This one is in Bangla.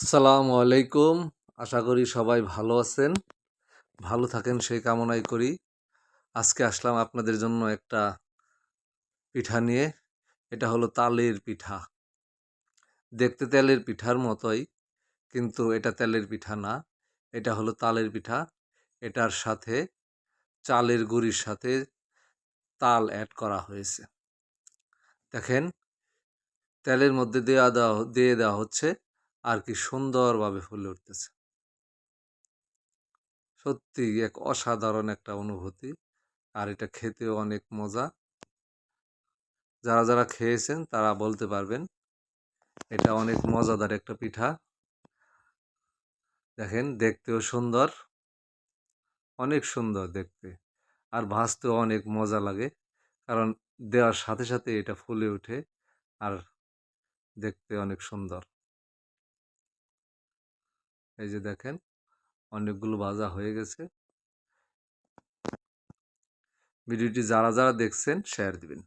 আসসালামু আলাইকুম। আশা করি সবাই ভালো আছেন। ভালো থাকেন, সেই কামনাই করি। আজকে আসলাম আপনাদের জন্য একটা পিঠা নিয়ে। এটা হলো তালের পিঠা। দেখতে তেলের পিঠার মতোই, কিন্তু এটা তেলের পিঠা না। এটা হলো তালের পিঠা। এটার সাথে চালের গুড়ির সাথে তাল অ্যাড করা হয়েছে। দেখেন, তেলের মধ্যে দেওয়া দেওয়া, দিয়ে দেওয়া হচ্ছে। আর কি সুন্দরভাবে ফুলে উঠতেছে। সত্যি এক অসাধারণ একটা অনুভূতি। আর এটা খেতেও অনেক মজা। যারা যারা খেয়েছেন তারা বলতে পারবেন, এটা অনেক মজাদার একটা পিঠা। দেখেন, দেখতেও সুন্দর। অনেক সুন্দর দেখতে। আর ভাজতেও অনেক মজা লাগে। কারণ দেওয়ার সাথে সাথে এটা ফুলে ওঠে। আর দেখতে অনেক সুন্দর। এই যে দেখেন অনেকগুলো ভাজা হয়ে গেছে। ভিডিওটি যারা যারা দেখছেন শেয়ার দিবেন।